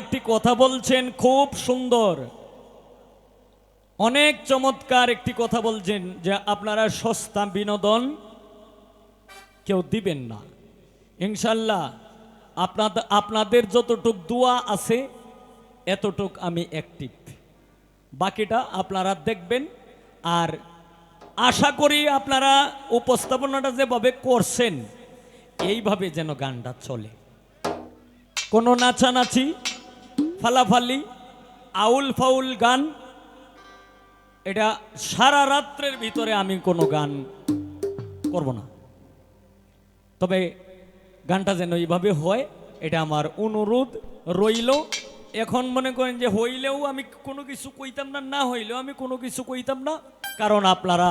একটি কথা বলছেন, খুব সুন্দর। অনেক চমৎকার একটি কথা বলছেন যে আপনারা সস্তা বিনোদন কেউ দিবেন না। ইনশাল্লাহ আপনাদের আপনাদের যতটুক দোয়া আছে, এতটুক আমি অ্যাক্টিভ বাকিটা আপনারা দেখবেন। আর আশা করি আপনারা উপস্থাপনাটা যেভাবে করছেন, এইভাবে যেন গানটা চলে। কোনো নাচানাচি ফালাফালি, আউল ফাউল গান, এটা সারা রাত্রের ভিতরে আমি কোনো গান করব না। তবে গানটা যেন এইভাবে হয়, এটা আমার অনুরোধ রইল। এখন মনে করেন যে হইলেও আমি কোনো কিছু কইতাম না না হইলেও আমি কোনো কিছু কইতাম না। কারণ আপনারা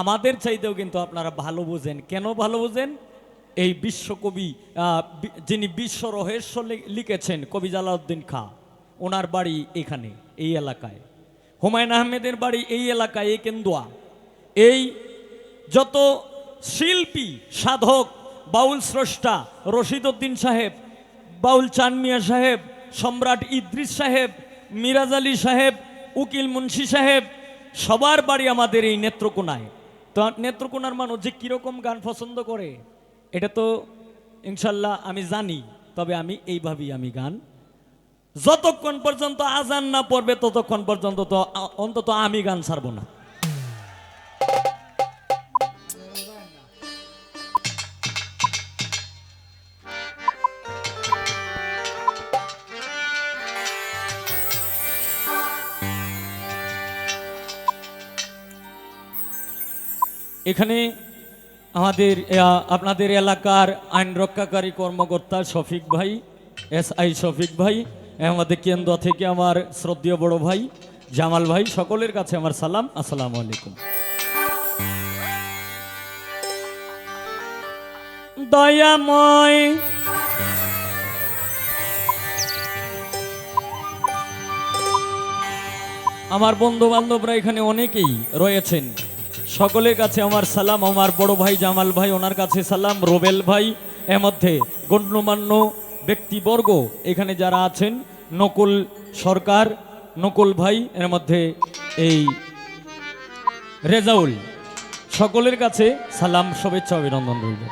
আমাদের চাইতেও কিন্তু আপনারা ভালো বোঝেন। কেন ভালো বোঝেন? এই বিশ্বকবি যিনি বিশ্ব রহস্য লিখেছেন, কবি জালাউদ্দিন খা, ওনার বাড়ি এখানে, এই এলাকায়। হুমায়ুন আহমেদের বাড়ি এই এলাকায়, এই কেন্দুয়া। এই যত শিল্পী, সাধক, বাউল স্রষ্টা রশিদ উদ্দিন সাহেব, বাউল চানমিয়া সাহেব, সম্রাট ইদ্রিস সাহেব, মিরাজ আলী সাহেব, উকিল মুন্সি সাহেব, সবার বাড়ি আমাদের এই নেত্রকোনায়। তো নেত্রকোনার মানুষ যে কীরকম গান পছন্দ করে? এটা তো ইনশাল্লাহ আমি জানি, তবে আমি এইভাবেই আমি গান। যতক্ষণ পর্যন্ত আজান না পড়বে, ততক্ষণ পর্যন্ত তো অন্তত আমি গান ছাড়বো না। এখানে আমাদের আপনাদের এলাকার আইন রক্ষাকারী কর্মকর্তা শফিক ভাই এস আই শফিক ভাই, আমাদের কেন্দ্র থেকে আমার শ্রদ্ধীয় বড় ভাই, জামাল ভাই, সকলের কাছে আমার সালাম, আসসালামু আলাইকুম। দয়াময় আমার বন্ধু বান্ধবরা এখানে অনেকেই রয়েছেন। সকলের কাছে আমার সালাম, আমার বড় ভাই জামাল ভাই, ওনার কাছে সালাম, রোবেল ভাই। এর মধ্যে গণ্যমান্য ব্যক্তিবর্গ এখানে যারা আছেন, নকুল সরকার, নকুল ভাই, এর মধ্যে এই রেজাউল। সকলের কাছে সালাম, শুভেচ্ছা, অভিনন্দন রইল।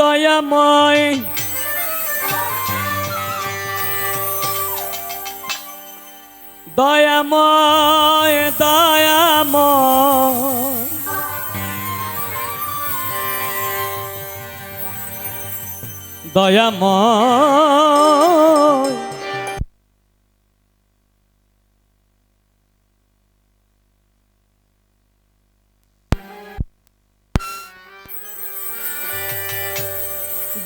দয়াময় দয়াময় দয়াময়। দয়াময়।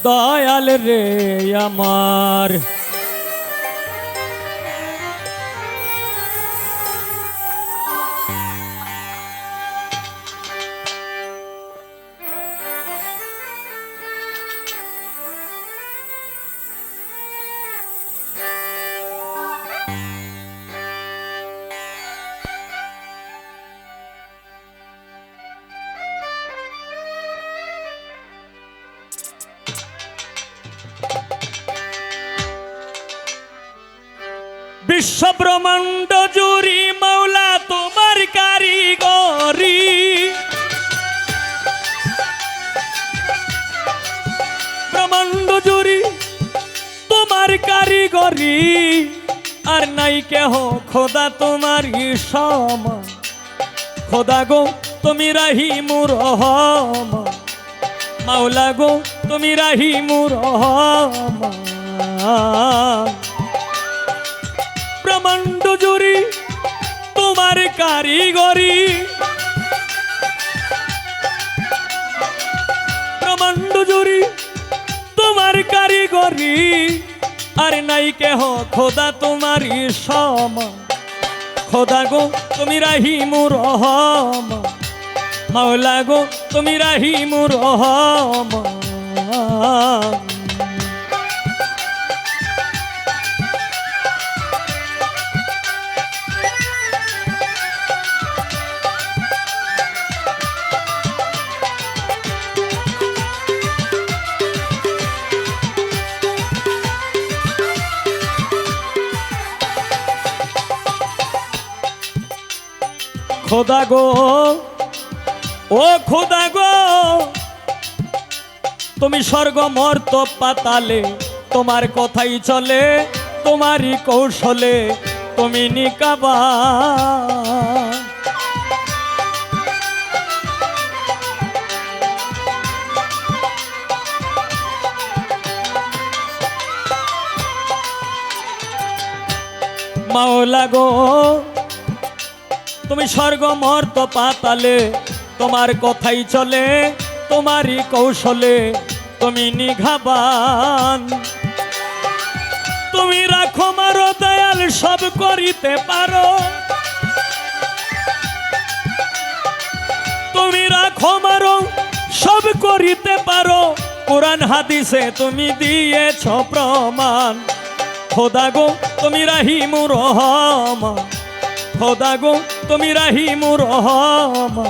দয়াল রে আমার বিশ্ব ব্রহ্মাণ্ড জুরি মৌলা তোমার কারিগরি ব্রহ্মাণ্ড জুরি তোমার কারিগরি আর নাই কেহ, খোদা তোমার সমান। খোদা গো, তুমি রাহি মুর মাওলা গো, তুমি রাহি মুর জুড়ি তোমার কারিগরি। ব্রহ্মাণ্ড জুড়ি তোমার কারিগরি, আর নাই কেহ খোদা তোমার সম। খোদা গো, তুমি রাহি মুর মাওলা গো, তুমি রাহি মুর খোদা গো, ও খোদা গো, তুমি স্বর্গ মর্ত পাতালে, তোমার কথাই চলে, তোমারই কৌশলে, তুমি নিকাবা। মাওলা গো তুমি স্বর্গ মর্ত পাতালে, তোমার কথাই চলে, তোমারই কৌশলে, তুমি নিঘাবান। তুমি রাখো মারো দয়াল, সব করিতে পারো। তুমি রাখো মারো, সব করিতে পারো। কোরআন হাদিসে তুমি দিয়েছ প্রমাণ। খোদা গো, তুমি রাহিমুর রহমান। খোদা গো তুমি রাহিমুর রহমান।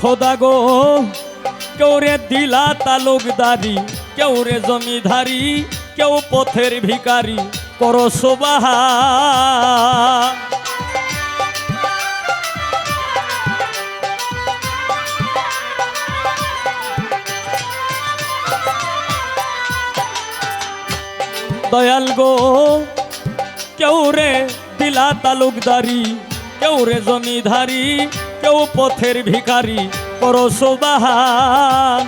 খোদা গো কেউ রে দিলা তালুকদারি। কেউ রে জমিধারি, কেউ পথের ভিকারি করো সোবাহা। দয়াল গো, কেউ রে দিলা তালুকদারি, কেউ রে জমিধারি, কেউ পথের ভিখারি, করো সোবাহান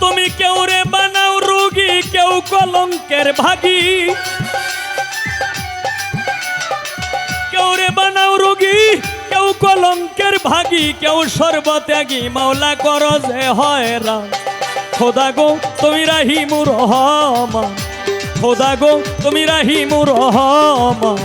তুমি কেউ রে বানাও রুগী, কেউ কলঙ্কের ভাগী। কেউ রে বানাও রুগী, কেউ কলঙ্কের ভাগী, কেউ সর্বত্যাগী মাওলা করো যে হয় রাম। খোদা গো, তুমি রাহিমুর রহমান। খোদা গো, তুমি রাহিমুর রহমান।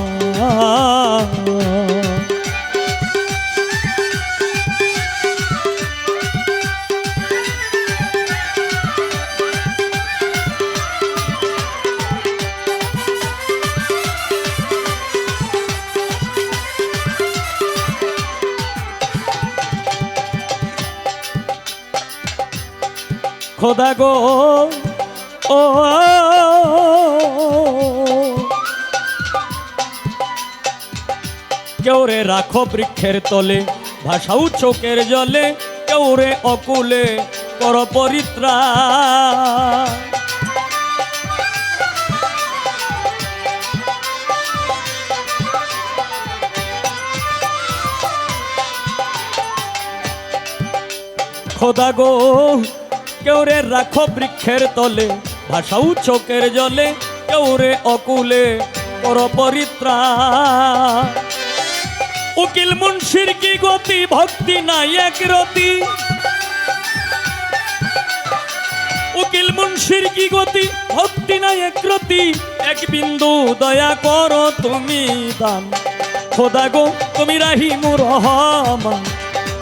খোদা গো, ও, কেউ রে রাখো বৃক্ষের তলে ভাষাও চোখের জলে, কেউ রে অকুলে কর পরিত্রা। খোদা গো কেউ রে রাখো বৃক্ষের তলে ভাষাও চোখের জলে কেউ রে অকুলে কর পরিত্রা উকিল মুন্সির কি গতি? ভক্তি নাই এক রতি। উকিল মুন্সির কি গতি? ভক্তি নাই এক রতি। এক বিন্দু দয়া করো তুমি দান। খোদা গো, তুমি রাহিমুর রহমান।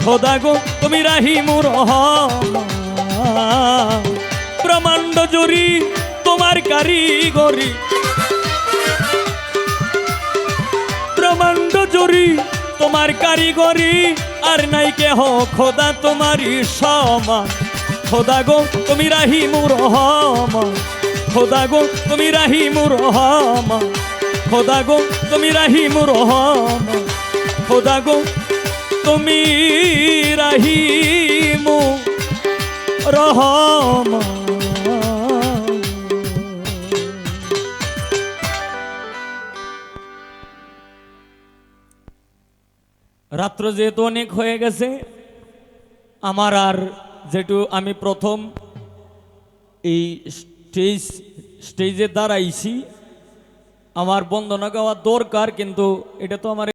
খোদা গো, তুমি রাহিমুর রহমান। ব্রহ্মাণ্ড কারিগরি ব্রহ্মাণ্ড জুরি তোমার কারিগরি, আর নাই কেহ খোদা তোমারই সমান খোদা গো, তুমি রাহিমুর রহমান খোদা গো, তুমি রাহিমুর রহমান খোদা গো, তুমি রাহিমুর রহমান খোদা গো, তুমি রাহিমু। রাত্র যেহেতু অনেক হয়ে গেছে, আমার আর যেটু আমি প্রথম এই স্টেজ, স্টেজে দাঁড়াইছি, আমার বন্দনা গাওয়া দরকার, কিন্তু এটা তো আমার